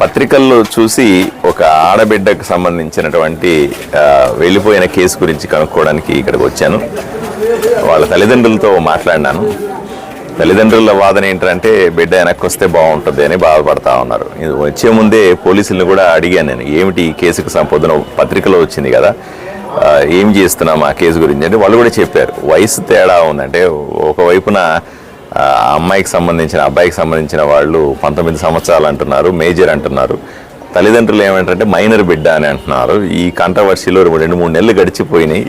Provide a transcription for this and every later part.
పత్రికల్లో చూసి ఒక ఆడబిడ్డకు సంబంధించినటువంటి వెళ్ళిపోయిన కేసు గురించి కనుక్కోవడానికి ఇక్కడికి వచ్చాను. వాళ్ళ తల్లిదండ్రులతో మాట్లాడినాను. తల్లిదండ్రుల వాదన ఏంటంటే బిడ్డ వెనక్కి వస్తే బాగుంటుంది అని బాధపడతా ఉన్నారు. ఇది వచ్చే ముందే పోలీసులను కూడా అడిగాను నేను. ఏమిటి ఈ కేసుకు సంపొద్దున పత్రికలో వచ్చింది కదా. ఏం చేస్తున్నాం ఆ కేసు గురించి? అంటే వాళ్ళు కూడా చెప్పారు. వయసు తేడా ఉందంటే ఒకవైపున అమ్మాయికి సంబంధించిన అబ్బాయికి సంబంధించిన వాళ్ళు పంతొమ్మిది సంవత్సరాలు అంటున్నారు మేజర్ అంటున్నారు. తల్లిదండ్రులు ఏమంటారంటే మైనర్ బిడ్డ అని అంటున్నారు. ఈ కాంట్రవర్సీలో రెండు మూడు నెలలు గడిచిపోయినాయి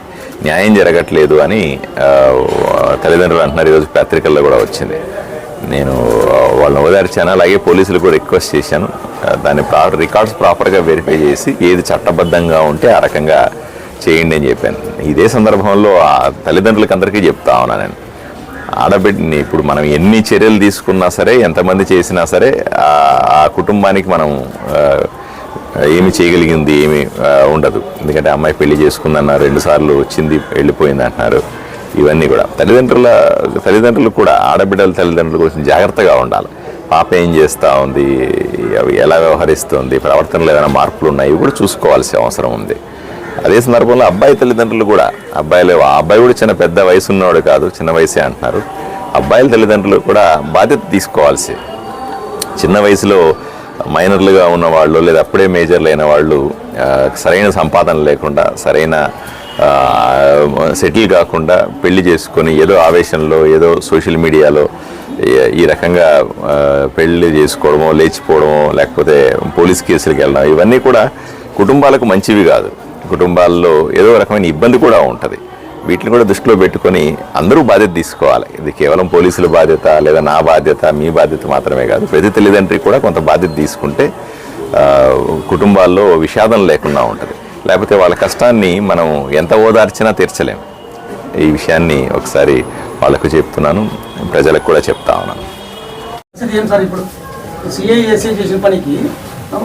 న్యాయం జరగట్లేదు అని తల్లిదండ్రులు అంటున్నారు. ఈరోజు పత్రికల్లో కూడా వచ్చింది. నేను వాళ్ళని ఓదార్చాను. అలాగే పోలీసులు కూడా రిక్వెస్ట్ చేశాను. దాన్ని ప్రా రికార్డ్స్ ప్రాపర్గా వెరిఫై చేసి ఏది చట్టబద్ధంగా ఉంటే ఆ రకంగా చేయండి అని చెప్పాను. ఇదే సందర్భంలో ఆ తల్లిదండ్రులకి అందరికీ చెప్తా ఉన్నాను నేను. ఆడబిడ్డని ఇప్పుడు మనం ఎన్ని చర్యలు తీసుకున్నా సరే ఎంతమంది చేసినా సరే ఆ- కుటుంబానికి మనం ఏమి చేయగలిగింది ఏమి ఉండదు. ఎందుకంటే అమ్మాయి పెళ్ళి చేసుకుందన్న రెండుసార్లు వచ్చింది వెళ్ళిపోయింది అంటున్నారు. ఇవన్నీ కూడా. తల్లిదండ్రుల తల్లిదండ్రులు కూడా ఆడబిడ్డల తల్లిదండ్రులు కొంచెం జాగ్రత్తగా ఉండాలి. పాప ఏం చేస్తూ ఉంది? అవి ఎలా వ్యవహరిస్తుంది? ప్రవర్తనలో ఏమైనా మార్పులు ఉన్నాయి? ఇవి కూడా చూసుకోవాల్సిన అవసరం ఉంది. అదే సందర్భంలో అబ్బాయి తల్లిదండ్రులు కూడా అబ్బాయిలే ఆ అబ్బాయి కూడా చిన్న పెద్ద వయసు ఉన్నవాడు కాదు చిన్న వయసే అంటున్నారు. అబ్బాయిల తల్లిదండ్రులు కూడా బాధ్యత తీసుకోవాల్సి చిన్న వయసులో మైనర్లుగా ఉన్న వాళ్ళు లేదా అప్పుడే మేజర్లు అయిన వాళ్ళు సరైన సంపాదన లేకుండా సరైన సెటిల్ కాకుండా పెళ్ళి చేసుకొని ఏదో ఆవేశంలో ఏదో సోషల్ మీడియాలో ఈ- రకంగా పెళ్ళి చేసుకోవడమో లేచిపోవడమో లేకపోతే పోలీస్ కేసులకు వెళ్ళడం ఇవన్నీ కూడా కుటుంబాలకు మంచివి కాదు. కుటుంబాల్లో ఏదో రకమైన ఇబ్బంది కూడా ఉంటుంది. వీటిని కూడా దృష్టిలో పెట్టుకొని అందరూ బాధ్యత తీసుకోవాలి. ఇది కేవలం పోలీసుల బాధ్యత లేదా నా బాధ్యత మీ బాధ్యత మాత్రమే కాదు. ప్రతి తల్లిదండ్రి కూడా కొంత బాధ్యత తీసుకుంటే కుటుంబాల్లో విషాదం లేకుండా ఉంటుంది. లేకపోతే వాళ్ళ కష్టాన్ని మనం ఎంత ఓదార్చినా తీర్చలేము. ఈ విషయాన్ని ఒకసారి వాళ్ళకు చెప్తున్నాను. ప్రజలకు కూడా చెప్తా ఉన్నాను. సార్ ఇప్పుడు? సిఐఎస్ఏ చేసిన పనికి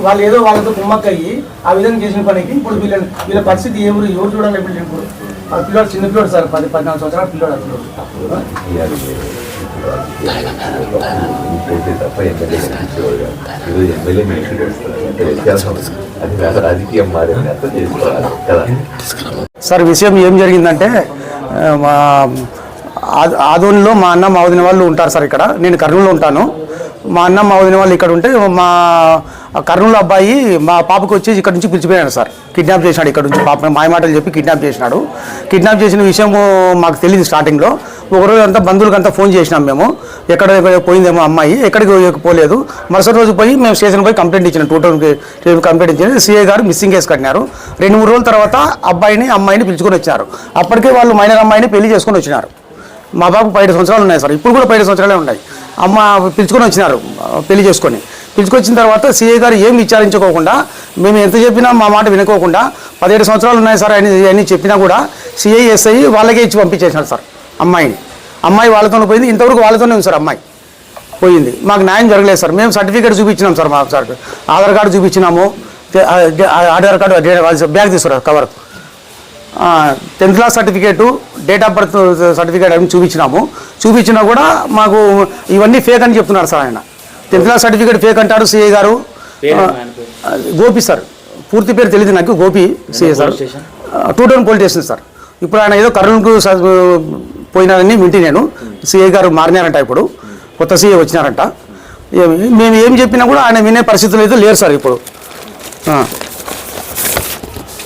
వాళ్ళు ఏదో వాళ్ళతో కుమ్మక్కయ్యి ఆ విధంగా చేసిన పనికి ఇప్పుడు వీళ్ళ వీళ్ళ పరిస్థితి ఎవరు ఎవరు చూడాలి ఇప్పుడు ఇప్పుడు ఆ పిల్లోడు చిన్న పిల్లోడు సార్ పది పద్నాలుగు సంవత్సరాల పిల్లోడు ఆ పిల్లోడు. సార్ విషయం ఏం జరిగిందంటే మా ఆదోనిలో మా అన్న మా వదిన వాళ్ళు ఉంటారు సార్ ఇక్కడ. నేను కర్నూలులో ఉంటాను. మా అన్న మా వదిన వాళ్ళు ఇక్కడ ఉంటే మా కర్నూలు అబ్బాయి మా పాపకు వచ్చి ఇక్కడ నుంచి పిలిచిపోయాడు సార్. కిడ్నాప్ చేసినాడు ఇక్కడ నుంచి పాప. మాయమాటలు చెప్పి కిడ్నాప్ చేసినాడు. కిడ్నాప్ చేసిన విషయం మాకు తెలియదు స్టార్టింగ్లో ఒకరోజు అంతా బంధువులకంతా ఫోన్ చేసినాం మేము. ఎక్కడ పోయిందేమో అమ్మాయి. ఎక్కడికి పోలేదు. మరుసటి రోజు పోయి మేము స్టేషన్ పోయి కంప్లైంట్ ఇచ్చిన. టూ టౌన్కి కంప్లైంట్ ఇచ్చిన. సిఐ గారు మిస్సింగ్ కేసు కట్టినారు. రెండు మూడు రోజుల తర్వాత అబ్బాయిని అమ్మాయిని పిలుచుకొని వచ్చారు. అప్పటికే వాళ్ళు మైనర్ అమ్మాయిని పెళ్ళి చేసుకొని వచ్చినారు. మా బాబు పైడు సంవత్సరాలు ఉన్నాయి సార్. ఇప్పుడు కూడా పైడు సంవత్సరాలే ఉన్నాయి. అమ్మ పిలుచుకొని వచ్చినారు పెళ్ళి చేసుకొని. పిలుచుకొచ్చిన తర్వాత సిఐ గారు ఏం విచారించుకోకుండా మేము ఎంత చెప్పినా మా మాట వినుకోకుండా పదిహేడు సంవత్సరాలు ఉన్నాయి సార్ అని అని చెప్పినా కూడా సిఐ ఎస్ఐ వాళ్ళకే ఇచ్చి పంపించేసినారు సార్ అమ్మాయిని. అమ్మాయి వాళ్ళతోనే పోయింది. ఇంతవరకు వాళ్ళతోనే ఉంది సార్ అమ్మాయి. పోయింది. మాకు న్యాయం జరగలేదు సార్. మేము సర్టిఫికేట్ చూపించినాం సార్ మా సార్ ఆధార్ కార్డు చూపించినాము. ఆధార్ కార్డు బ్యాగ్ తీసుకురా cover. Tenth class certificate date of birth certificate అన్ని చూపించినాము. చూపించినా కూడా మాకు ఇవన్నీ ఫేక్ అని చెప్తున్నారు సార్ ఆయన. టెన్త్ క్లాస్ సర్టిఫికేట్ ఫేక్ అంటాడు సిఐ గారు. గోపి సార్. పూర్తి పేరు తెలియదు నాకు Gopi CI sir. Two town police station sir. ఇప్పుడు ఆయన ఏదో కర్నూలుకు స- పోయినారని వింటి నేను. సిఐ గారు మారినారంట ఇప్పుడు. కొత్త సిఐ వచ్చినారంట. మేము ఏం చెప్పినా కూడా ఆయన వినే పరిస్థితులు అయితే లేరు సార్ ఇప్పుడు.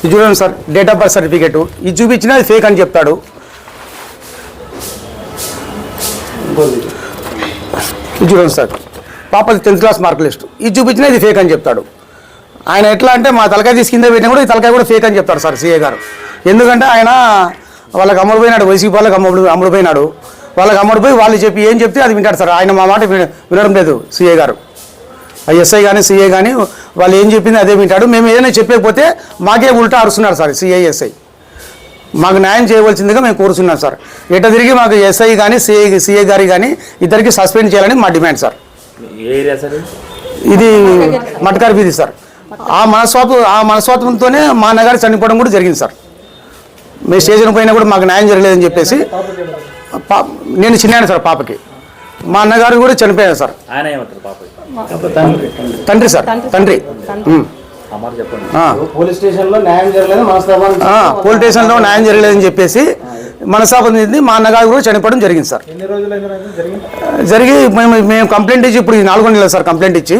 ఇది చూడండి sir date of birth certificate ఇది చూపించినా అది ఫేక్ అని చెప్తాడు. ఇది చూడండి సార్ పాపది టెన్త్ క్లాస్ మార్క్ లిస్ట్ ఇది చూపించినా ఇది ఫేక్ అని చెప్తాడు. ఆయన ఎట్లా అంటే మా తలకాయ తీసి కింద పెట్టినా కూడా ఈ తలకాయ కూడా ఫేక్ అని చెప్తాడు సార్ సీఏ గారు. ఎందుకంటే ఆయన వాళ్ళకి అమ్ముడుపోయినాడు వైసీపీ వాళ్ళకి అమ్ముడు అమ్ముడుపోయినాడు వాళ్ళకి అమ్ముడుపోయి వాళ్ళు చెప్పి ఏం చెప్తే అది వింటాడు సార్. ఆయన మా మాట వినడం లేదు సీఏ గారు. ఎస్ఐ కానీ సిఐ కానీ వాళ్ళు ఏం చెప్పింది అదే వింటాడు. మేము ఏదైనా చెప్పకపోతే మాకే ఉల్టా అరుస్తున్నారు సార్ సిఐ ఎస్ఐ. మాకు న్యాయం చేయవలసిందిగా మేము కోరుతున్నాం సార్. ఎట తిరిగి మాకు ఎస్ఐ కానీ సిఐ సిఐ గారి కానీ ఇద్దరికి సస్పెండ్ చేయాలని మా డిమాండ్ సార్. ఇది? మటకారి వీధి సార్. ఆ మనస్వాపు ఆ మనస్వాతంతోనే మా అన్నగారు చనిపోవడం కూడా జరిగింది సార్. మేము స్టేషన్ పోయినా కూడా మాకు న్యాయం జరగలేదని చెప్పేసి నేను చిన్నాను సార్ పాపకి. మా అన్నగారు కూడా చనిపోయారు సార్. తండ్రి. సార్ తండ్రి. పోలీస్ స్టేషన్లో న్యాయం జరగలేదు మనస్తాపం ఆ, పోలీస్ స్టేషన్లో న్యాయం జరగలేదని చెప్పేసి మనస్తాపం చెంది మా అన్నగారు కూడా చనిపోవడం జరిగింది సార్. ఎన్ని రోజులైంది జరిగింది? జరిగి మేము మేము కంప్లైంట్ ఇచ్చి ఇప్పుడు నాలుగు నెలలు సార్ కంప్లైంట్ ఇచ్చి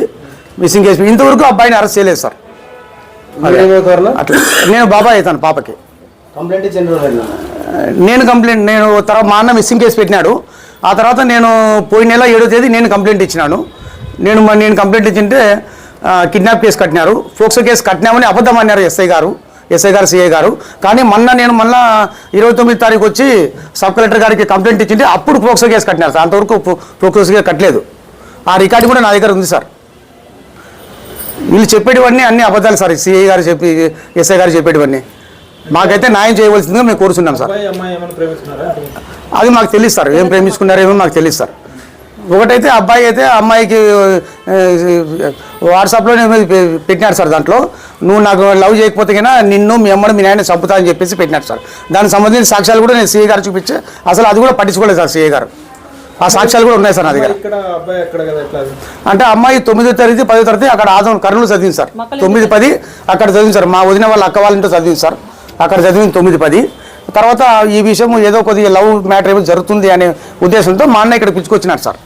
మిస్సింగ్ కేసు. ఇంతవరకు అబ్బాయిని అరెస్ట్ చేయలేదు సార్. అట్లా. నేను బాబాయ్ అవుతాను పాపకి. నేను కంప్లైంట్ నేను తర్వాత మా అన్న మిస్సింగ్ కేసు పెట్టినాడు. ఆ తర్వాత నేను పోయిన నెల ఏడో తేదీ నేను కంప్లైంట్ ఇచ్చినాను. నేను మ- నేను కంప్లైంట్ ఇచ్చింటే కిడ్నాప్ కేసు కట్టినారు. ఫోక్సో కేసు కట్టినామని అబద్ధం అన్నారు ఎస్ఐ గారు ఎస్ఐ గారు సిఐ గారు. కానీ మొన్న నేను మళ్ళా ఇరవై తొమ్మిది తారీఖు వచ్చి సబ్ కలెక్టర్ గారికి కంప్లైంట్ ఇచ్చింటే అప్పుడు ఫోక్సో కేసు కట్టినారు సార్. అంతవరకు ఫోక్సో కేసు కట్టలేదు. ఆ రికార్డు కూడా నా దగ్గర ఉంది సార్. వీళ్ళు చెప్పేటివన్నీ అన్ని అబద్ధాలు సార్. సిఐ గారు చెప్పి ఎస్ఐ గారు చెప్పేటివన్నీ. మాకైతే న్యాయం చేయవలసిందిగా మేము కోరుచున్నాం సార్. అబ్బాయి అమ్మాయి ఏమైనా ప్రేమిస్తున్నారా? అది మాకు తెలియదు సార్. ఏం ప్రేమించుకున్నారేమో మాకు తెలియదు సార్. ఒకటైతే అబ్బాయి అయితే అమ్మాయికి ఆ, వాట్సాప్లో ఏమో పె- పెట్టినాడు సార్ దాంట్లో. నువ్వు నాకు లవ్ చేయకపోతే కన్నా నిన్ను మీ అమ్మని మీ నాయన చంపుతా అని చెప్పేసి పెట్టినాడు సార్. దానికి సంబంధించిన సాక్ష్యాలు కూడా నేను సీఏ గారు చూపించి. అసలు అది కూడా పట్టించుకోలేదు సార్ సీఏ గారు. ఆ సాక్ష్యాలు కూడా ఉన్నాయి సార్ నా దగ్గర? అంటే అమ్మాయి తొమ్మిదో తరగతి పదో తరగతి అక్కడ ఆదం కర్నూలు చదివింది సార్. తొమ్మిది పది అక్కడ చదివింది సార్. మా వదిన వాళ్ళ అక్క వాళ్ళ ఇంట్లో చదివింది సార్. అక్కడ చదివింది తొమ్మిది పది. తర్వాత ఈ విషయం ఏదో కొద్దిగా లవ్ మ్యాటర్ ఏమో జరుగుతుంది అనే ఉద్దేశంతో మా అన్న ఇక్కడ పిలుచుకొచ్చినాడు సార్.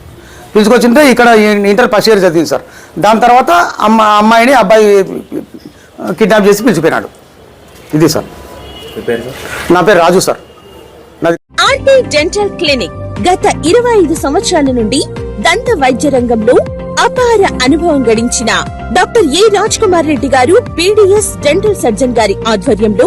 పిలుచుకొచ్చింటే ఇక్కడ ఇంటర్ ఫస్ట్ ఇయర్ చదివింది సార్. దాని తర్వాత అమ్మ అమ్మాయిని అబ్బాయి కిడ్నాప్ చేసి పిలిచిపోయినాడు. ఇది సార్. మీ పేరు సార్? నా పేరు Raju sir. RT dental clinic గత ఇరవై ఐదు సంవత్సరాల నుండి దంత వైద్య రంగంలో అపార అనుభవం గడించిన doctor A Raj Kumar Reddy garu PDS dental surgeon గారి ఆధ్వర్యంలో